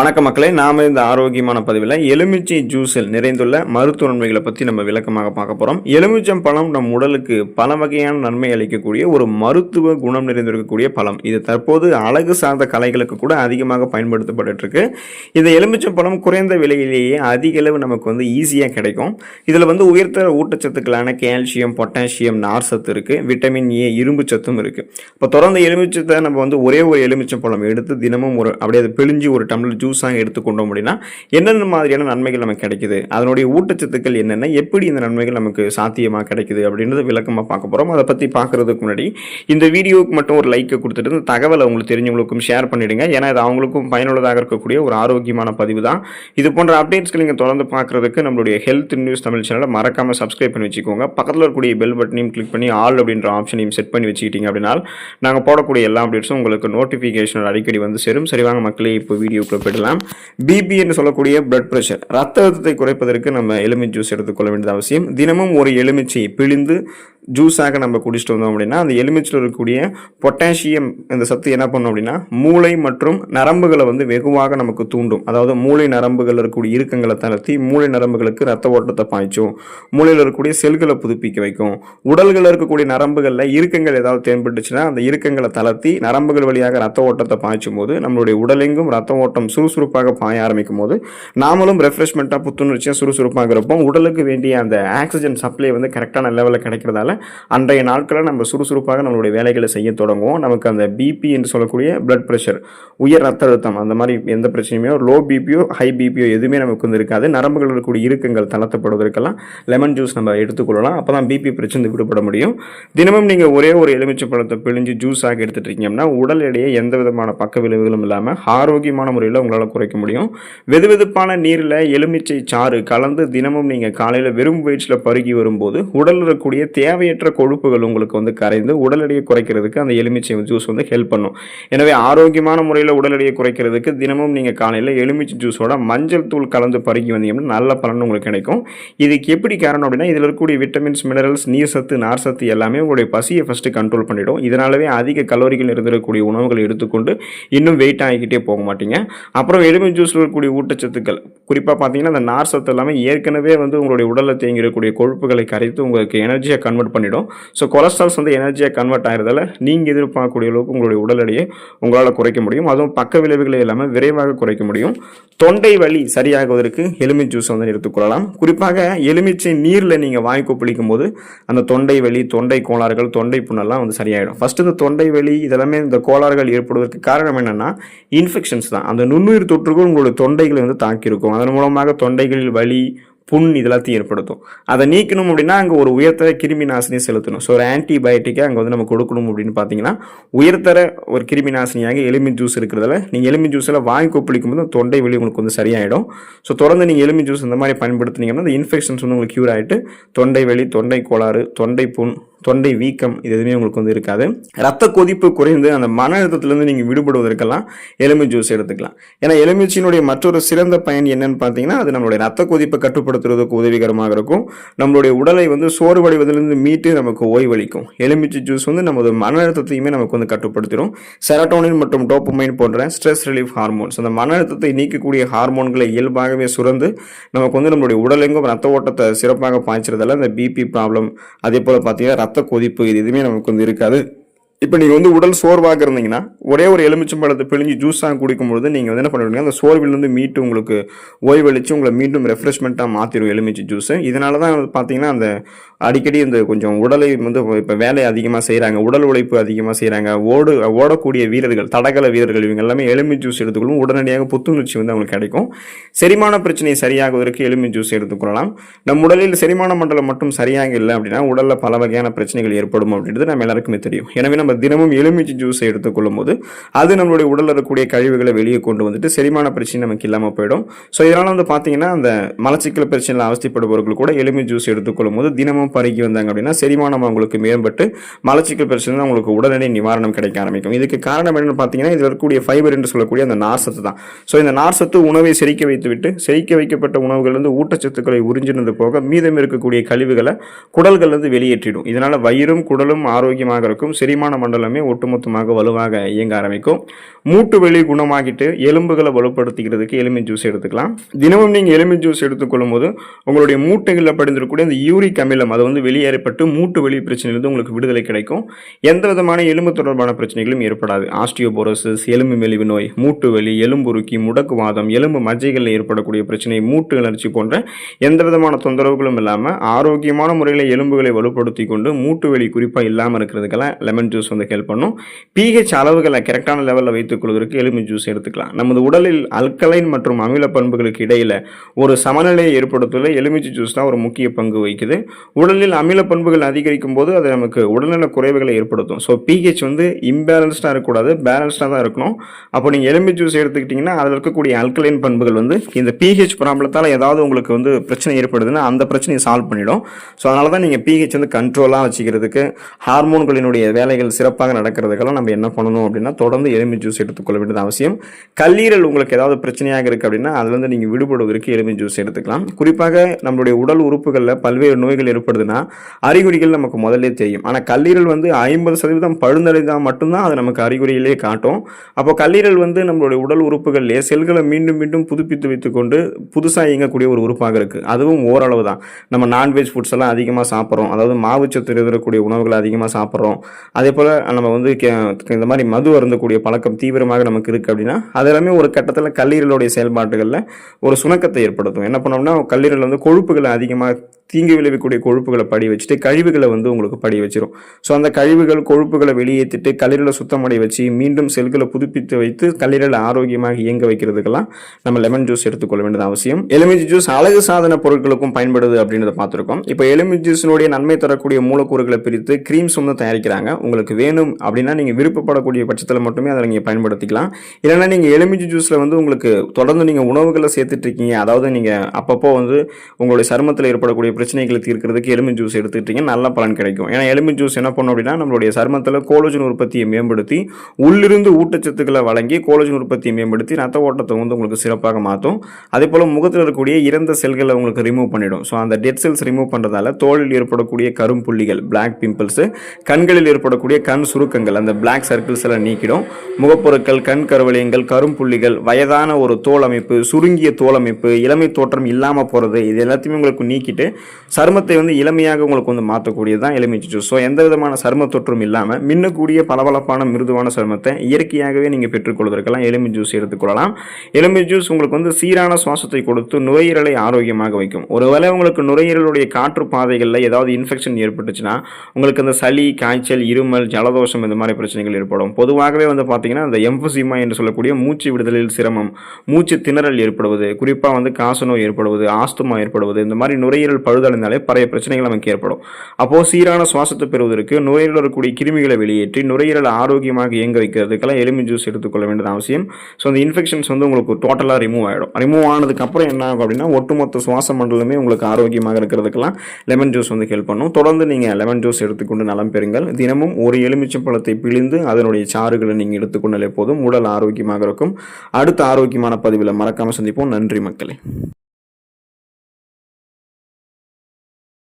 வணக்க மக்களே நாம் இந்த ஆரோக்கியமான பதிவில் எலுமிச்சை ஜூஸில் நிறைந்துள்ள மருத்துவ நன்மைகளை பற்றி நம்ம விளக்கமாக பார்க்க போகிறோம் எலுமிச்சம் பழம் நம் உடலுக்கு பல வகையான நன்மை அளிக்கக்கூடிய ஒரு மருத்துவ குணம் நிறைந்திருக்கக்கூடிய பழம். இது தற்போது அழகு சார்ந்த கலைகளுக்கு கூட அதிகமாக பயன்படுத்தப்பட்டு இருக்கு இந்த எலுமிச்சம் பழம் குறைந்த விலையிலேயே அதிக அளவு நமக்கு வந்து ஈஸியாக கிடைக்கும். இதில் வந்து உயர்த்த ஊட்டச்சத்துக்களான கால்சியம் பொட்டாசியம் நார் சத்து இருக்குது விட்டமின் ஏ இரும்பு சத்தும் இருக்குது இப்போ தொடர்ந்து எலுமிச்சத்தை நம்ம வந்து ஒரே ஒரு எலுமிச்சம் பழம் எடுத்து தினமும் ஒரு அப்படியே அதை பிழிஞ்சு ஒரு டம்ளர் ஜூஸாக எடுத்துக்கொண்டோம் அப்படின்னா என்னென்ன மாதிரியான நன்மைகள் நமக்கு கிடைக்குது? அதனுடைய ஊட்டச்சத்துக்கள் என்னென்ன? எப்படி இந்த நன்மைகள் நமக்கு சாத்தியமாக கிடைக்குது? அப்படின்றத விளக்கமாக பார்க்க போகிறோம் அதை பற்றி பார்க்குறதுக்கு முன்னாடி இந்த வீடியோவுக்கு மட்டும் ஒரு லைக்கை கொடுத்துட்டு இந்த தகவலை உங்களுக்கு தெரிஞ்சவங்களுக்கும் ஷேர் பண்ணிவிடுங்க ஏன்னா இது அவங்களுக்கும் பயனுள்ளதாக இருக்கக்கூடிய ஒரு ஆரோக்கியமான பதிவு தான். இது போன்ற அப்டேட்ஸ்கள் நீங்கள் தொடர்ந்து பார்க்குறதுக்கு நம்மளுடைய ஹெல்த் நியூஸ் தமிழ் சேனலை மறக்காமல் சப்ஸ்கிரைப் பண்ணி வச்சுக்கோங்க. பக்கத்தில் இருக்கக்கூடிய பெல் பட்டனையும் கிளிக் பண்ணி ஆல் அப்படின்ற ஆப்ஷனையும் செட் பண்ணி வச்சுக்கிட்டீங்க அப்படின்னா நாங்கள் போடக்கூடிய எல்லா அப்டேட்ஸும் உங்களுக்கு நோட்டிஃபிகேஷன் அடிக்கடி வந்து சேரும். சரி வாங்க மக்களே இப்போ வீடியோக்குள்ள போய்ட்டு பிபி என்று சொல்லக்கூடிய பிளட் ப்ரெஷர் ரத்த அழுத்தத்தை குறைப்பதற்கு நம்ம எலுமிச்சை ஜூஸ் எடுத்துக்கொள்ள வேண்டியது அவசியம். தினமும் ஒரு எலுமிச்சை பிழிந்து ஜூஸாக நம்ம குடிச்சிட்டு வந்தோம் அப்படின்னா அந்த எலுமிச்சில் இருக்கக்கூடிய பொட்டாசியம் இந்த சத்து என்ன பண்ணும் அப்படின்னா மூளை மற்றும் நரம்புகளை வந்து வெகுவாக நமக்கு தூண்டும். அதாவது மூளை நரம்புகள் இருக்கக்கூடிய இறுக்கங்களை தளர்த்தி மூளை நரம்புகளுக்கு ரத்த ஓட்டத்தை பாய்ச்சும். மூளையில் இருக்கக்கூடிய செல்களை புதுப்பிக்க வைக்கும். உடல்களில் இருக்கக்கூடிய நரம்புகளில் இறுக்கங்கள் ஏதாவது தேன்பட்டுச்சுன்னா அந்த இறுக்கங்களை தளர்த்தி நரம்புகள் வழியாக ரத்த ஓட்டத்தை பாய்ச்சும் போது நம்மளுடைய உடலெங்கும் ரத்த ஓட்டம் சுறுசுறுப்பாக பாய ஆரம்பிக்கும் போது நாமளும் ரெஃப்ரெஷ்மெண்ட்டாக புத்துணர்ச்சியாக சுறுசுறுப்பாக இருப்போம். உடலுக்கு வேண்டிய அந்த ஆக்சிஜன் சப்ளை வந்து கரெக்டான லெவலில் கிடைக்கிறதால அன்றைய நாட்களில் நம்ம சுறுசுறுப்பாக நம்மளுடைய வேலைகளை செய்ய தொடங்குவோம். நமக்கு அந்த பிபி என்று சொல்லக்கூடிய பிளட் ப்ரெஷர் உயர் ரத்த அழுத்தம் அந்த மாதிரி எந்த பிரச்சனையுமே லோ பிபியோ ஹை பிபியோ எதுவுமே நமக்கு வந்து இருக்காது. நரம்புகள் இருக்கக்கூடிய இறுக்கங்கள் தளர்த்தப்படுவதற்கெல்லாம் லெமன் ஜூஸ் நம்ம எடுத்துக்கொள்ளலாம். அப்போ தான் பிபி பிரச்சனை விடுபட முடியும். தினமும் நீங்கள் ஒரே ஒரு எலுமிச்சை பழத்தை பிழிஞ்சு ஜூஸாக எடுத்துட்டு இருக்கீங்கன்னா உடல் எடையை எந்த விதமான பக்க விளைவுகளும் இல்லாமல் ஆரோக்கியமான முறையில் உங்களால் குறைக்க முடியும். வெதுவெதுப்பான நீரில் எலுமிச்சை சாறு கலந்து தினமும் நீங்கள் காலையில் வெறும் வயிற்றில் பருகி வரும்போது உடலில் இருக்கக்கூடிய தேவை தேவையற்ற கொழுப்புகள் உங்களுக்கு வந்து கரைந்து உடல் எடையை குறைக்கிறதுக்கு அந்த எலுமிச்சை ஜூஸ் வந்து ஹெல்ப் பண்ணும். எனவே ஆரோக்கியமான முறையில் உடல் எடையை குறைக்கிறதுக்கு தினமும் நீங்கள் காலையில் எலுமிச்சை ஜூஸோட மஞ்சள் தூள் கலந்து பருகி வந்தீங்கன்னா நல்ல பலன் உங்களுக்கு கிடைக்கும். இதுக்கு எப்படி காரணம் அப்படின்னா இதில் இருக்கக்கூடிய விட்டமின்ஸ் மினரல்ஸ் நீர் சத்து நார் சத்து எல்லாமே உங்களுடைய பசியை ஃபஸ்ட்டு கண்ட்ரோல் பண்ணிவிடும் இதனாலவே அதிக கலோரிகள் இருந்திருக்கக்கூடிய உணவுகளை எடுத்துக்கொண்டு இன்னும் வெயிட் ஆகிக்கிட்டே போக மாட்டீங்க. அப்புறம் எலுமிச்சை ஜூஸில் இருக்கக்கூடிய ஊட்டச்சத்துக்கள். குறிப்பாக பார்த்தீங்கன்னா அந்த நார் சத்து எல்லாமே ஏற்கனவே வந்து உங்களுடைய உடலில் தேங்கி கொழுப்புகளை கரைத்து உங்களுக்கு எனர்ஜியை கன்வெர்ட் பண்ணிடும். ஸோ கொலஸ்ட்ரால்ஸ் வந்து எனர்ஜியாக கன்வெர்ட் ஆகிறதால நீங்கள் எதிர்பார்க்கக்கூடிய அளவுக்கு உங்களுடைய உடல் எடையை உங்களால் குறைக்க முடியும். அதுவும் பக்க விளைவுகளை இல்லாமல் விரைவாக குறைக்க முடியும். தொண்டை வலி சரியாகுவதற்கு எலுமிச்சை ஜூஸ் வந்து எடுத்துக்கொள்ளலாம் குறிப்பாக எலுமிச்சை நீரில் நீங்கள் வாய் கொப்பளிக்கும் போது அந்த தொண்டை வலி தொண்டை கோளாறுகள் தொண்டை புண்ணெல்லாம் வந்து சரியாயிடும். ஃபஸ்ட்டு இந்த தொண்டை வலி இதெல்லாமே இந்த கோளாறுகள் ஏற்படுவதற்கு காரணம் என்னென்னா இன்ஃபெக்ஷன்ஸ் தான். அந்த நுண்ணுயிர் தொற்றுகள் உங்களுடைய தொண்டைகளை வந்து தாக்கியிருக்கும். அதன் மூலமாக தொண்டைகளில் வலி புண் இதெல்லாத்தையும் ஏற்படுத்தும். அதை நீக்கணும் அப்படின்னா அங்கே ஒரு உயர்த்தர கிருமி நாசினி செலுத்தணும். ஸோ ஒரு ஆன்டிபயோட்டிக்கை அங்கே வந்து நம்ம கொடுக்கணும் அப்படின்னு பார்த்தீங்கன்னா உயர்த்தர ஒரு கிருமி நாசினியாக எலுமி ஜூஸ் இருக்கிறதால நீங்கள் எலுமி ஜூஸில் வாங்கி கொப்பளிக்கும் போது தொண்டை வலி உங்களுக்கு வந்து சரியாயிடும். ஸோ தொடர்ந்து நீங்கள் எலுமி ஜூஸ் இந்த மாதிரி பயன்படுத்துனீங்கன்னா அந்த இன்ஃபெக்ஷன்ஸ் வந்து உங்களுக்கு க்யூர் ஆகிட்டு தொண்டை வலி தொண்டை கோளாறு தொண்டை புண் தொண்டை வீக்கம் இது எதுவுமே உங்களுக்கு வந்து இருக்காது. ரத்த கொதிப்பு குறைந்து அந்த மன அழுத்தத்திலேருந்து நீங்கள் விடுபடுவதற்கெல்லாம் எலுமிச்சை ஜூஸ் எடுத்துக்கலாம். ஏன்னா எலுமிச்சியினுடைய மற்றொரு சிறந்த பயன் என்னன்னு பார்த்தீங்கன்னா அது நம்மளுடைய ரத்த கொதிப்பை கட்டுப்படுத்துறதுக்கு உதவிகரமாக இருக்கும். நம்மளுடைய உடலை வந்து சோர்வடைவதிலிருந்து மீட்டு நமக்கு ஓய்வளிக்கும். எலுமிச்சை ஜூஸ் வந்து நமது மன அழுத்தத்தையுமே நமக்கு வந்து கட்டுப்படுத்திடும் செரட்டோனின் மற்றும் டோப்பமைன் போன்ற ஸ்ட்ரெஸ் ரிலீஃப் ஹார்மோன்ஸ் அந்த மன அழுத்தத்தை நீக்கக்கூடிய ஹார்மோன்களை இயல்பாகவே சுரந்து நமக்கு வந்து நம்மளுடைய உடலெங்கும் ரத்த ஓட்டத்தை சிறப்பாக பாய்ச்சறதால இந்த பிபி ப்ராப்ளம் அதே போல் பார்த்தீங்கன்னா ரத்த கொதிப்பு இது எதுவுமே நமக்கு வந்து இருக்காது. இப்போ நீங்கள் வந்து உடல் சோர்வாக இருந்தீங்கன்னா ஒரே ஒரு எலுமிச்சம்பழத்தை பிழிஞ்சு ஜூஸாக குடிக்கும்பொழுது நீங்கள் வந்து என்ன பண்ணுவீங்க அந்த சோர்விலேருந்து மீட்டு உங்களுக்கு ஓய்வளித்து உங்களை மீண்டும் ரெஃப்ரெஷ்மெண்ட்டாக மாற்றிடும் எலுமிச்சை ஜூஸு இதனால தான் வந்து பார்த்தீங்கன்னா அந்த அடிக்கடி இந்த கொஞ்சம் உடலை வந்து இப்போ வேலை அதிகமாக செய்கிறாங்க உடல் உழைப்பு அதிகமாக செய்கிறாங்க ஓடு ஓடக்கூடிய வீரர்கள் தடகள வீரர்கள் இவங்க எல்லாமே எலுமி ஜூஸ் எடுத்துக்கொள்ளும் உடனடியாக புத்துணர்ச்சி வந்து அவங்களுக்கு கிடைக்கும். செரிமான பிரச்சனை சரியாகுவதற்கு எலுமி ஜூஸ் எடுத்துக்கொள்ளலாம். நம் உடலில் செரிமான மண்டலம் மட்டும் சரியாக இல்லை அப்படின்னா உடலில் பல வகையான பிரச்சனைகள் ஏற்படும் அப்படின்றது நம்ம எல்லாருக்குமே தெரியும். எனவே நம்ம தினமும் எலுமிச்சை ஜூஸை எடுத்துக்கொள்ளும் போது அது நம்மளுடைய உடலில் இருக்கக்கூடிய கழிவுகளை வெளியே கொண்டு வந்துட்டு செரிமான பிரச்சனை நமக்கு இல்லாமல் போயிடும். ஸோ இதனால் வந்து பார்த்தீங்கன்னா அந்த மலச்சிக்கல் பிரச்சனையில் அவசியப்படுபவர்கள் கூட எலுமிச்சை ஜூஸ் எடுத்துக்கொள்ளும் போது தினமும் பருகி வந்தாங்க அப்படின்னா செரிமானம் அவங்களுக்கு மேம்பட்டு மலச்சிக்கல் பிரச்சனை அவங்களுக்கு உடனடி நிவாரணம் கிடைக்க ஆரம்பிக்கும். இதுக்கு காரணம் என்னென்னு பார்த்தீங்கன்னா இதில் இருக்கக்கூடிய ஃபைபர் என்று சொல்லக்கூடிய அந்த நார்சத்து தான். ஸோ இந்த நார்சத்து உணவை செரிக்க வைத்துவிட்டு செரிக்க வைக்கப்பட்ட உணவுகளிலிருந்து ஊட்டச்சத்துக்களை உறிஞ்சினது போக மீதம் இருக்கக்கூடிய கழிவுகளை குடல்கள்லேருந்து வெளியேற்றிடும். இதனால் வயிறும் குடலும் ஆரோக்கியமாக இருக்கும் செரிமான மண்டலமே ஒட்டுமொத்தமாக வலுவாக இயங்க ஆரம்பிக்கும். மூட்டு வலி குணமாகிட்டு எலும்புகளை வலுப்படுத்திக்கிறதுக்கு எலுமி ஜூஸ் எடுத்துக்கலாம். தினமும் நீங்கள் எலுமிச்சை ஜூஸ் எடுத்துக்கொள்ளும் போது உங்களுடைய மூட்டைகளில் படிந்திருக்கக்கூடிய அந்த யூரிக் அமிலம் அது வந்து வெளியேறப்பட்டு மூட்டு வெளி பிரச்சனையிலிருந்து உங்களுக்கு விடுதலை கிடைக்கும். எந்த விதமான எலும்பு தொடர்பான பிரச்சனைகளும் ஏற்படாது. ஆஸ்டியோபோரோசிஸ் எலும்பு மெலிவு நோய் மூட்டு வலி எலும்புருக்கி முடக்குவாதம் எலும்பு மஜ்ஜைகளில் ஏற்படக்கூடிய பிரச்சனை மூட்டு அலர்ச்சி போன்ற எந்த விதமான தொந்தரவுகளும் இல்லாமல் ஆரோக்கியமான முறையில் எலும்புகளை வலுப்படுத்தி கொண்டு மூட்டு வலி குறிப்பாக இல்லாமல் இருக்கிறதுக்கெல்லாம் லெமன் ஜூஸ் வந்து ஹெல்ப் பண்ணும். பிஹெச் அளவுகளை கரெக்டான லெவலில் வைத்துக் கொள்வதற்கு எலும்பு ஜூஸ் எடுத்துக்கலாம். நமது உடலில் அல்கலைன் மற்றும் அமில பண்புகளுக்கு இடையில் ஒரு சமநிலையை ஏற்படுத்துவதில் எலுமிச்சை ஜூஸ் தான் ஒரு முக்கிய பங்கு வகிக்குது. உடலில் அமில பண்புகள் அதிகரிக்கும் போது அது நமக்கு உடல்நல குறைவுகளை ஏற்படுத்தும். ஸோ பிஹெச் வந்து இம்பேலன்ஸ்டாக இருக்கக்கூடாது பேலன்ஸ்டாக தான் இருக்கணும். அப்போ நீங்கள் எலும்பி ஜூஸ் எடுத்துக்கிட்டிங்கன்னா அதில் இருக்கக்கூடிய அல்கலைன் பண்புகள் வந்து இந்த பிஹெச் ப்ராப்ளத்தால் ஏதாவது உங்களுக்கு வந்து பிரச்சனை ஏற்படுதுன்னா அந்த பிரச்சனையை சால்வ் பண்ணிடும். ஸோ அதனால தான் நீங்கள் பிஹெச் வந்து கண்ட்ரோலாக வச்சுக்கிறதுக்கு ஹார்மோன்களினுடைய வேலைகள் சிறப்பாக நடக்கிறதுக்கெல்லாம் நம்ம என்ன பண்ணணும் அப்படின்னா தொடர்ந்து எலும்பி ஜூஸ் எடுத்துக்கொள்ள வேண்டியது அவசியம். கல்லீரல் உங்களுக்கு ஏதாவது பிரச்சனையாக இருக்குது அப்படின்னா அதுலேருந்து நீங்கள் விடுபடுவதற்கு எலும்பி ஜூஸ் எடுத்துக்கலாம். குறிப்பாக நம்மளுடைய உடல் உறுப்புகளில் பல்வேறு நோய்கள் ஏற்படுதுன்னா அறிகுறிகள் நமக்கு முதல்ல தெரியும். ஆனால் கல்லீரல் வந்து ஐம்பது சதவீதம் பழுந்தடைந்தால் மட்டும்தான் அது நமக்கு அறிகுறியிலே காட்டும். அப்போ கல்லீரல் வந்து நம்மளுடைய உடல் உறுப்புகளிலே செல்களை மீண்டும் மீண்டும் புதுப்பித்து வைத்துக்கொண்டு புதுசாக இயங்கக்கூடிய ஒரு உறுப்பாக இருக்குது அதுவும் ஓரளவு தான். நம்ம நான்வெஜ் ஃபுட்ஸ் எல்லாம் அதிகமாக சாப்பிட்றோம். அதாவது மாவுச்சத்து இருக்கக்கூடிய உணவுகளை அதிகமாக சாப்பிட்றோம். அதே போல் நம்ம வந்து இந்த மாதிரி மது அருந்தக்கூடிய பழக்கம் தீவிரமாக நமக்கு இருக்குது அப்படின்னா அது எல்லாமே ஒரு கட்டத்தில் கல்லீரலுடைய செயல்பாடுகளில் ஒரு சுணக்கத்தை ஏற்படுத்தும். என்ன பண்ணோம்னா கல்லீரல் வந்து கொழுப்புகளை அதிகமாக தீங்கு விளைவிக்கக்கூடிய கொழுப்புகளை படி வச்சுட்டு கழிவுகளை வந்து உங்களுக்கு படி வச்சிடும் ஸோ அந்த கழிவுகள் கொழுப்புகளை வெளியேற்றிட்டு கல்லீரலை சுத்தமடை வச்சு மீண்டும் செல்களை புதுப்பித்து வைத்து கல்லீரலை ஆரோக்கியமாக இயங்க வைக்கிறதுக்கெல்லாம் நம்ம லெமன் ஜூஸ் எடுத்துக்கொள்ள வேண்டியது அவசியம். எலுமிச்சை ஜூஸ் அழகு சாதன பொருட்களுக்கும் பயன்படுது அப்படின்றத பார்த்துருக்கோம். இப்போ எலுமிச்சி ஜூஸினுடைய நன்மை தரக்கூடிய மூலக்கூறுகளை பிரித்து கிரீம்ஸ் வந்து தயாரிக்கிறாங்க. உங்களுக்கு வேணும் அப்படின்னா நீங்கள் விருப்பப்படக்கூடிய பட்சத்தில் மட்டுமே அதை நீங்கள் பயன்படுத்திக்கலாம். இல்லைன்னா நீங்கள் எலுமிச்சி ஜூஸில் வந்து உங்களுக்கு தொடர்ந்து நீங்கள் உணவுகளை சேர்த்துட்ருக்கீங்க அதாவது நீங்கள் அப்பப்போ வந்து உங்களுடைய சருமத்தில் ஏற்படக்கூடிய பிரச்சனைகளை தீர்க்கிறதுக்கு எலுமிச்சை ஜூஸ் எடுத்துக்கிட்டீங்க நல்ல பலன் கிடைக்கும். ஏன்னா எலுமிச்சை ஜூஸ் என்ன பண்ணும் அப்படின்னா நம்மளுடைய சருமத்தில் கோலோஜன் உற்பத்தியை மேம்படுத்தி உள்ளிருந்து ஊட்டச்சத்துக்களை வழங்கி கோலோஜன் உற்பத்தியை மேம்படுத்தி ரத்த ஓட்டத்தை வந்து உங்களுக்கு சிறப்பாக மாற்றும் அதே போல் முகத்தில் இருக்கக்கூடிய இறந்த செல்களை உங்களுக்கு ரிமூவ் பண்ணிடும். ஸோ அந்த டெட் செல்ஸ் ரிமூவ் பண்ணுறதால தோலில் ஏற்படக்கூடிய கரும்புள்ளிகள் பிளாக் பிம்பிள்ஸ் கண்களில் ஏற்படக்கூடிய கண் சுருக்கங்கள் அந்த பிளாக் சர்க்கிள்ஸ் எல்லாம் நீக்கிடும். முகப்பொருட்கள் கண் கருவளையங்கள் கரும்புள்ளிகள் வயதான ஒரு தோல் அமைப்பு சுருங்கிய தோல் அமைப்பு இளமை தோற்றம் இல்லாமல் போகிறது இது எல்லாத்தையுமே உங்களுக்கு நீக்கிட்டு சருமத்தை வந்து இளமையாக உங்களுக்கு வந்து மாற்றக்கூடியது தான் எலுமிச்சை ஜூஸ் ஸோ எந்த விதமான சரும தொற்றும் இல்லாமல் மின்னக்கூடிய பளபளப்பான மிருதுவான சருமத்தை இயற்கையாகவே நீங்கள் பெற்றுக்கொள்வதற்கெல்லாம் எலுமி ஜூஸ் எடுத்துக்கொள்ளலாம் எலுமி ஜூஸ் உங்களுக்கு வந்து சீரான சுவாசத்தை கொடுத்து நுரையீரலை ஆரோக்கியமாக வைக்கும். ஒருவேளை உங்களுக்கு நுரையீரலுடைய காற்று பாதைகளில் ஏதாவது இன்ஃபெக்ஷன் ஏற்பட்டுச்சுன்னா உங்களுக்கு அந்த சளி காய்ச்சல் இருமல் ஜலதோஷம் இந்த மாதிரி பிரச்சனைகள் ஏற்படும். பொதுவாகவே வந்து பார்த்தீங்கன்னா அந்த எம்பசிமா என்று சொல்லக்கூடிய மூச்சு விடுதலில் சிரமம் மூச்சு திணறல் ஏற்படுவது குறிப்பாக வந்து காசநோய் ஏற்படுவது ஆஸ்துமா ஏற்படுவது இந்த மாதிரி நுரையீரல் பழுதடைந்தாலே பழைய பிரச்சனைகள் நமக்கு ஏற்படும். அப்போது சீரான சுவாசத்தை பெறுவதற்கு நுரையீரல் இருக்கக்கூடிய கிருமிகளை வெளியேற்றி நுரையீரல் ஆரோக்கியமாக இயங்க வைக்கிறதுக்கெல்லாம் எலும்பி ஜூஸ் எடுத்துக்கொள்ள வேண்டியது அவசியம். ஸோ அந்த இன்ஃபெக்ஷன்ஸ் வந்து உங்களுக்கு டோட்டலாக ரிமூவ் ஆகிடும் ரிமூவ் ஆனதுக்கப்புறம் என்ன ஆகும் அப்படின்னா ஒட்டுமொத்த சுவாச மண்டலமே உங்களுக்கு ஆரோக்கியமாக இருக்கிறதுக்கெல்லாம் லெமன் ஜூஸ் வந்து ஹெல்ப் பண்ணும். தொடர்ந்து நீங்கள் லெமன் ஜூஸ் எடுத்துக்கொண்டு நலம் பெறுங்கள். தினமும் ஒரு எலுமிச்சை பழத்தை பிழிந்து அதனுடைய சாறுகளை நீங்கள் எடுத்துக்கொண்டாலே போதும். உடல் ஆரோக்கியமாக இருக்கும். அடுத்த ஆரோக்கியமான பதிவில் மறக்காமல் சந்திப்போம். நன்றி மக்களே.